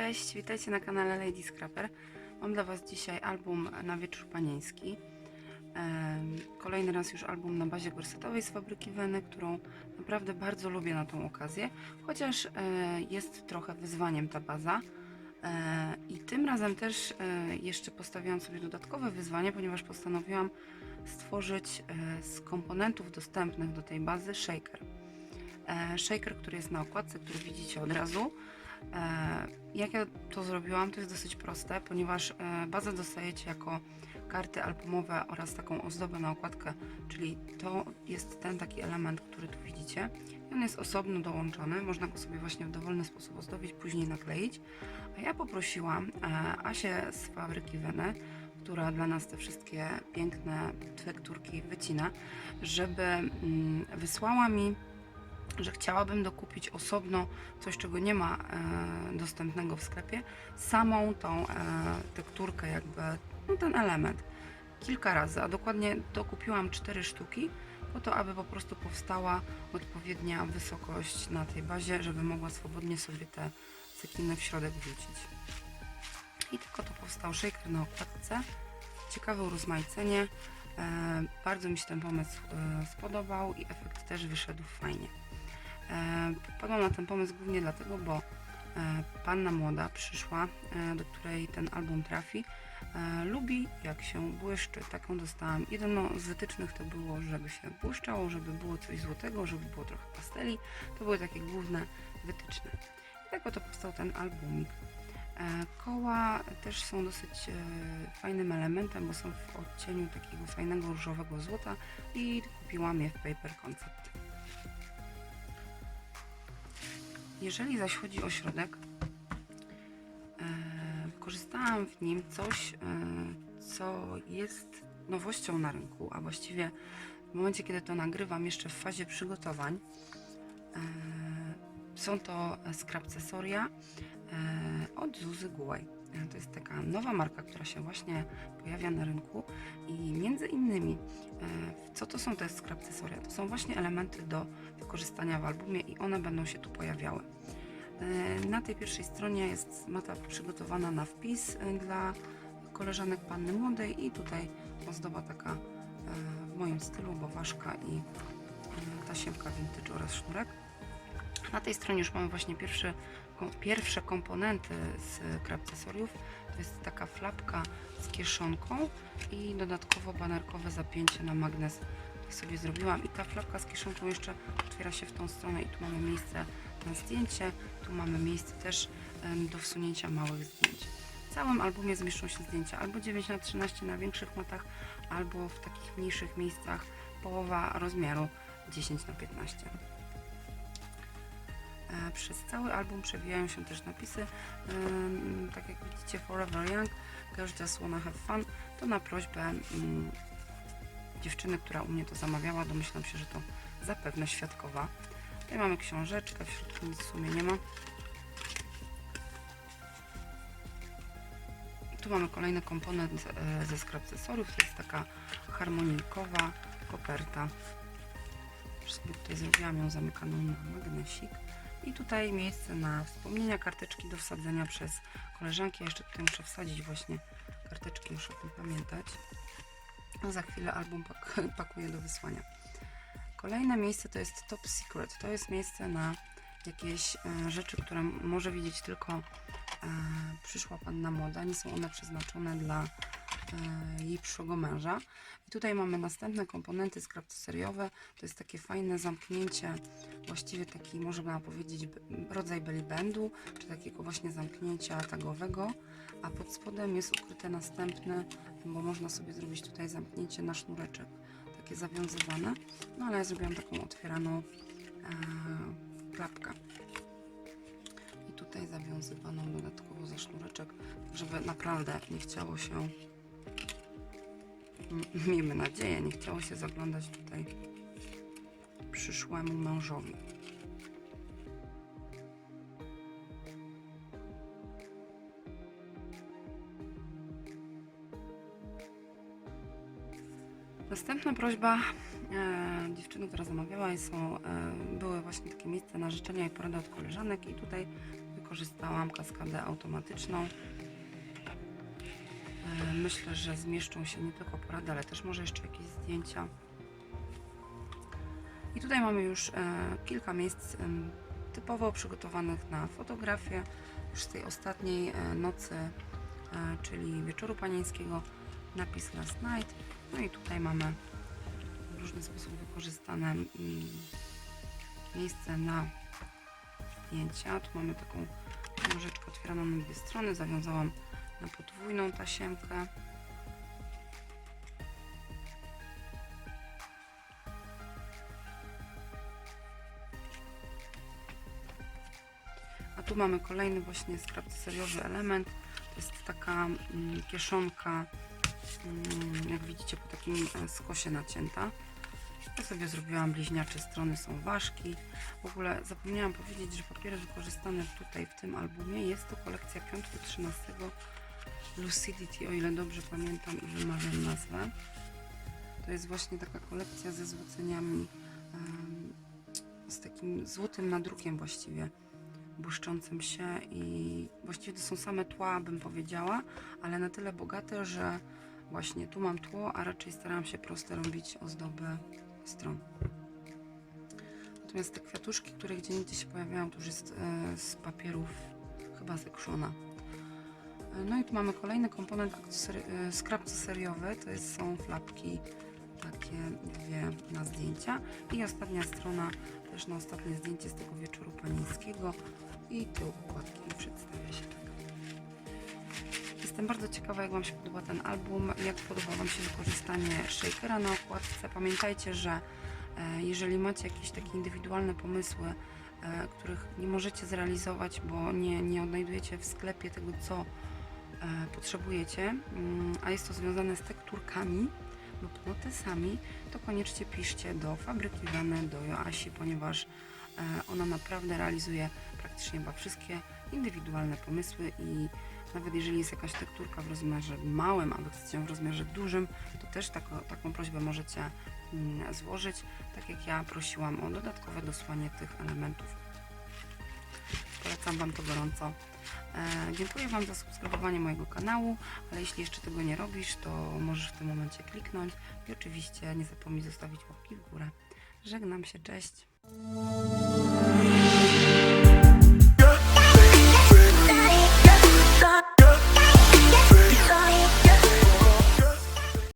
Cześć, witajcie na kanale Lady Scrapper. Mam dla Was dzisiaj album na wieczór panieński. Kolejny raz już album na bazie gorsetowej z fabryki Weny, którą naprawdę bardzo lubię na tą okazję, chociaż e, jest trochę wyzwaniem ta baza. E, I tym razem też e, jeszcze postawiłam sobie dodatkowe wyzwanie, ponieważ postanowiłam stworzyć z komponentów dostępnych do tej bazy shaker. Shaker, który jest na okładce, który widzicie od razu. E, Jak ja to zrobiłam, to jest dosyć proste, ponieważ e, bazę dostajecie jako karty albumowe oraz taką ozdobę na okładkę, czyli to jest ten taki element, który tu widzicie. On jest osobno dołączony, można go sobie właśnie w dowolny sposób ozdobić, później nakleić. A ja poprosiłam e, Asię z fabryki Weny, która dla nas te wszystkie piękne tekturki wycina, żeby mm, wysłała mi że chciałabym dokupić osobno coś, czego nie ma e, dostępnego w sklepie, samą tą e, tekturkę, jakby no, ten element. Kilka razy, a dokładnie dokupiłam cztery sztuki, po to, aby po prostu powstała odpowiednia wysokość na tej bazie, żeby mogła swobodnie sobie te cekiny w środek wrzucić. I tylko to powstał shaker na okładce. Ciekawe urozmaicenie. E, bardzo mi się ten pomysł e, spodobał i efekt też wyszedł fajnie. E, Wpadłam na ten pomysł głównie dlatego, bo e, panna młoda przyszła, e, do której ten album trafi, e, lubi jak się błyszczy. Taką dostałam. Jedno z wytycznych to było, żeby się błyszczało, żeby było coś złotego, żeby było trochę pasteli. To były takie główne wytyczne. I tak oto powstał ten albumik. E, Koła też są dosyć e, fajnym elementem, bo są w odcieniu takiego fajnego różowego złota i kupiłam je w Paper Concept. Jeżeli zaś chodzi o środek, e, wykorzystałam w nim coś, e, co jest nowością na rynku, a właściwie w momencie, kiedy to nagrywam, jeszcze w fazie przygotowań. E, są to skrapcesoria e, od Zuzy Gułaj. E, To jest taka nowa marka, która się właśnie pojawia na rynku i między innymi e, co to są te skrapcesoria? To są właśnie elementy do wykorzystania w albumie i one będą się tu pojawiały. E, Na tej pierwszej stronie jest mata przygotowana na wpis dla koleżanek panny młodej i tutaj ozdoba taka w moim stylu, bo ważka i tasiemka vintage oraz sznurek. Na tej stronie już mamy właśnie pierwszy, pierwsze komponenty z krapcesoriów. To jest taka flapka z kieszonką i dodatkowo banerkowe zapięcie na magnes. To sobie zrobiłam i ta flapka z kieszonką jeszcze otwiera się w tą stronę i tu mamy miejsce na zdjęcie, tu mamy miejsce też do wsunięcia małych zdjęć. W całym albumie zmieszczą się zdjęcia albo 9 na 13 na większych matach, albo w takich mniejszych miejscach połowa rozmiaru 10 na 15. E, Przez cały album przewijają się też napisy, ym, tak jak widzicie, Forever Young, Girls Just Wanna Have Fun. To na prośbę ym, dziewczyny, która u mnie to zamawiała, domyślam się, że to zapewne świadkowa. Tutaj mamy książeczkę, w środku nic w sumie nie ma. Tu mamy kolejny komponent e, ze skrapcesoriów, to jest taka harmonijkowa koperta. Sobie tutaj zrobiłam ją zamykaną na magnesik. I tutaj miejsce na wspomnienia, karteczki do wsadzenia przez koleżanki. Ja jeszcze tutaj muszę wsadzić właśnie karteczki, muszę o tym pamiętać. A za chwilę album pak pakuję do wysłania. Kolejne miejsce to jest Top Secret. To jest miejsce na jakieś e, rzeczy, które może widzieć tylko e, przyszła panna młoda. Nie są one przeznaczone dla jej przyszłego męża. I tutaj mamy następne komponenty skrapceseriowe. To jest takie fajne zamknięcie, właściwie taki można powiedzieć rodzaj belly bandu, czy takiego właśnie zamknięcia tagowego. A pod spodem jest ukryte następne, bo można sobie zrobić tutaj zamknięcie na sznureczek, takie zawiązywane. No ale ja zrobiłam taką otwieraną e, klapkę. I tutaj zawiązywaną dodatkowo za sznureczek, żeby naprawdę nie chciało się miejmy nadzieję, nie chciało się zaglądać tutaj przyszłemu mężowi. Następna prośba e, dziewczyny, która zamawiała, są, e, były właśnie takie miejsca na życzenia i porady od koleżanek i tutaj wykorzystałam kaskadę automatyczną. E, Myślę, że zmieszczą się nie tylko porady, ale też może jeszcze jakieś zdjęcia. I tutaj mamy już e, kilka miejsc em, typowo przygotowanych na fotografię. Już z tej ostatniej e, nocy, e, czyli wieczoru panieńskiego, napis last night. No i tutaj mamy w różny sposób wykorzystane mm, miejsce na zdjęcia. Tu mamy taką książeczkę otwieraną na dwie strony. Zawiązałam na podwójną tasiemkę. A tu mamy kolejny właśnie seriowy element. To jest taka mm, kieszonka, mm, jak widzicie, po takim e, skosie nacięta. Ja sobie zrobiłam bliźniacze strony, są ważki. W ogóle zapomniałam powiedzieć, że papiery wykorzystane tutaj w tym albumie jest to kolekcja piątku 13 Lucidity, o ile dobrze pamiętam i wymawiam nazwę. To jest właśnie taka kolekcja ze złoceniami, z takim złotym nadrukiem właściwie, błyszczącym się i właściwie to są same tła, bym powiedziała, ale na tyle bogate, że właśnie tu mam tło, a raczej starałam się proste robić ozdoby stron. Natomiast te kwiatuszki, które gdzie indziej się pojawiają, to już jest e, z papierów chyba z Ekshona. No i tu mamy kolejny komponent e, skrapce seriowy, to jest, są flapki takie dwie na zdjęcia i ostatnia strona też na ostatnie zdjęcie z tego wieczoru panieńskiego i tył układki przedstawia się tak. Jestem bardzo ciekawa, jak Wam się podoba ten album, jak podoba Wam się wykorzystanie shakera na okładce. Pamiętajcie, że e, jeżeli macie jakieś takie indywidualne pomysły, e, których nie możecie zrealizować, bo nie, nie odnajdujecie w sklepie tego, co potrzebujecie, mm, a jest to związane z tekturkami lub notesami, to koniecznie piszcie do fabryki Weny, do Joasi, ponieważ e, ona naprawdę realizuje praktycznie chyba wszystkie indywidualne pomysły i nawet jeżeli jest jakaś tekturka w rozmiarze małym, albo chcecie ją w rozmiarze dużym, to też tako, taką prośbę możecie mm, złożyć, tak jak ja prosiłam o dodatkowe dosłanie tych elementów. Polecam Wam to gorąco. E, dziękuję Wam za subskrybowanie mojego kanału, ale jeśli jeszcze tego nie robisz, to możesz w tym momencie kliknąć i oczywiście nie zapomnij zostawić łapki w górę. Żegnam się, cześć!